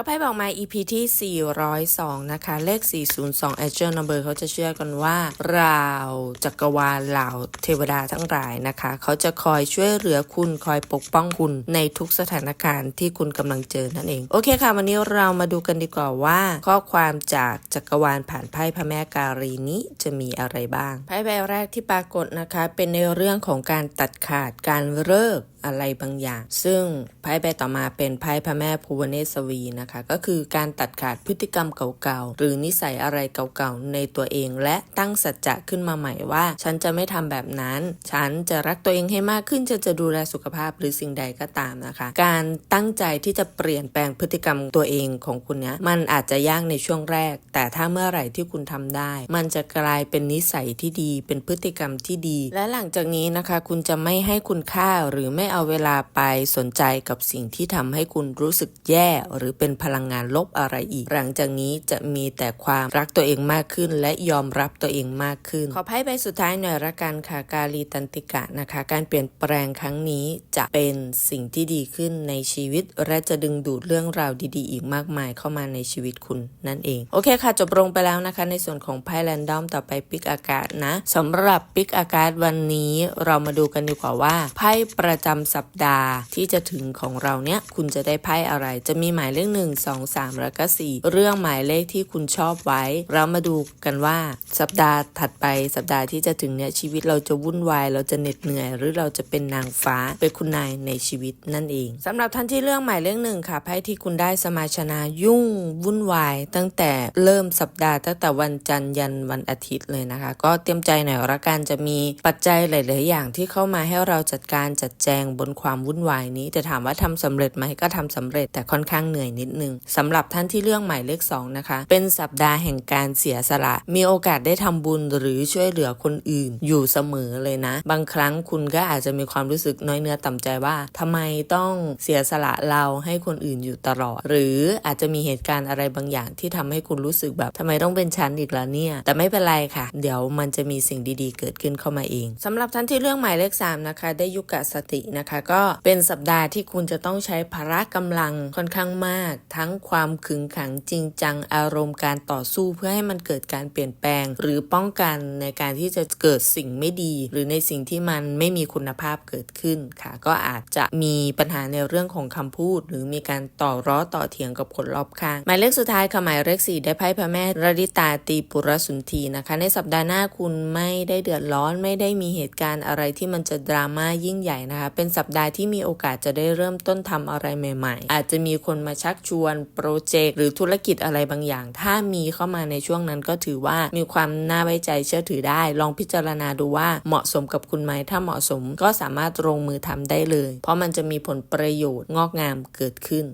ก็ไพ่บอกมา EP ที่ 402 นะคะ เลข 402 Angel Number เขาจะเชื่อกันว่าเราจักรวาลเหล่าเทวดาทั้งหลายนะคะ เขาจะคอยช่วยเหลือคุณคอยปกป้องคุณในทุกสถานการณ์ที่คุณกำลังเจอนั่นเอง โอเคค่ะ วันนี้เรามาดูกันดีกว่าว่า ข้อความจากจักรวาลผ่านไพ่พระแม่การีนี้จะมีอะไรบ้าง ไพ่ใบแรกที่ปรากฏนะคะ เป็นในเรื่องของการตัดขาดการเลิกอะไรบางอย่าง ซึ่งไพ่ใบต่อมาเป็นไพ่พระแม่ภูวเนศวีนะคะ ก็คือการตัดขาดพฤติกรรมเก่าๆ หรือนิสัยอะไรเก่าๆ ในตัวเอง และตั้งสัจจะขึ้นมาใหม่ว่า ฉันจะไม่ทำแบบนั้น ฉันจะรักตัวเองให้มากขึ้นจะจะดูแลสุขภาพหรือสิ่งใดก็ตามนะคะ การตั้งใจที่จะเปลี่ยนแปลงพฤติกรรมตัวเองของคุณเนี้ยมันอาจจะยากในช่วงแรก แต่ถ้าเมื่อไหร่ที่คุณทำได้ มันจะกลายเป็นนิสัยที่ดี เป็นพฤติกรรมที่ดี และหลังจากนี้นะคะ คุณจะไม่ให้คุณค่าหรือไม่เอาเวลาไปสนใจกับสิ่งที่ทำให้คุณรู้สึกแย่หรือเป็นพลังงานลบอะไรอีก หลังจากนี้จะมีแต่ความรักตัวเองมากขึ้น และยอมรับตัวเองมากขึ้น ขอไพ่ใบสุดท้ายหน่อยละกันค่ะกาลีตันติกะนะคะ การเปลี่ยนแปลงครั้งนี้จะเป็นสิ่งที่ดีขึ้นในชีวิต และจะดึงดูดเรื่องราวดีๆ อีกมากมายเข้ามาในชีวิตคุณนั่นเอง โอเคค่ะ จบลงไปแล้วนะคะ ในส่วนของไพ่แรนดอมต่อไปปิกอากาศนะสำหรับปิกอากาศวันนี้เรามาดูกันดีกว่าว่าไพ่ประจำสัปดาห์ที่จะถึงของเราเนี้ยคุณจะได้ไพ่อะไร จะมีหมายเลขหนึ่งสองสามแล้วก็สี่เรื่องหมายเลขที่คุณชอบไว้ เรามาดูกันว่าสัปดาห์ถัดไปสัปดาห์ที่จะถึงเนี้ยชีวิตเราจะวุ่นวาย เราจะเหน็ดเหนื่อย หรือเราจะเป็นนางฟ้าเป็นคุณนายในชีวิตนั่นเองสำหรับท่านที่เรื่องหมายเลขหนึ่งค่ะไพ่ที่คุณได้สมาชนายุ่งวุ่นวาย ตั้งแต่เริ่มสัปดาห์ตั้งแต่วันจันทร์ยันวันอาทิตย์เลยนะคะ ก็เตรียมใจหน่อยละกันจะมีปัจจัยหลาย ๆ อย่างที่เข้ามาให้เราจัดการจัดแจงบนความวุ่นวายนี้ แต่ถามว่าทำสำเร็จไหมก็ทำสำเร็จแต่ค่อนข้างเหนื่อยนิดนึงสำหรับท่านที่เรื่องหมายเลขสองนะคะ เป็นสัปดาห์แห่งการเสียสละ มีโอกาสได้ทำบุญหรือช่วยเหลือคนอื่น อยู่เสมอเลยนะ บางครั้งคุณก็อาจจะมีความรู้สึกน้อยเนื้อต่ำใจว่าทำไมต้องเสียสละเราให้คนอื่นอยู่ตลอด หรืออาจจะมีเหตุการณ์อะไรบางอย่างที่ทำให้คุณรู้สึกแบบทำไมต้องเป็นฉันอีกแล้วเนี่ย แต่ไม่เป็นไรค่ะ เดี๋ยวมันจะมีสิ่งดีๆ เกิดขึ้นเข้ามาเองสำหรับท่านที่เรื่องหมายเลขสามนะคะได้ยุกะสตินะคะ ก็เป็นสัปดาห์ที่คุณจะต้องใช้พละกำลังค่อนข้างมาก ทั้งความขึงขังจริงจังอารมณ์การต่อสู้เพื่อให้มันเกิดการเปลี่ยนแปลง หรือป้องกันในการที่จะเกิดสิ่งไม่ดี หรือในสิ่งที่มันไม่มีคุณภาพเกิดขึ้นค่ะ ก็อาจจะมีปัญหาในเรื่องของคำพูด หรือมีการต่อร้อต่อเถียงกับคนรอบข้างหมายเลขสุดท้ายค่ะหมายเลขสี่ได้ไพ่พระแม่รดิตาตีปุรสุนทีนะคะ ในสัปดาห์หน้าคุณไม่ได้เดือดร้อนไม่ได้มีเหตุการณ์อะไรที่มันจะดราม่ายิ่งใหญ่นะคะ เป็นเป็นสัปดาห์ที่มีโอกาสจะได้เริ่มต้นทำอะไรใหม่ ๆ อาจจะมีคนมาชักชวนโปรเจกต์หรือธุรกิจอะไรบางอย่าง ถ้ามีเข้ามาในช่วงนั้นก็ถือว่ามีความน่าไว้ใจเชื่อถือได้ ลองพิจารณาดูว่าเหมาะสมกับคุณไหมถ้าเหมาะสมก็สามารถลงมือทำได้เลย เพราะมันจะมีผลประโยชน์งอกงามเกิดขึ้น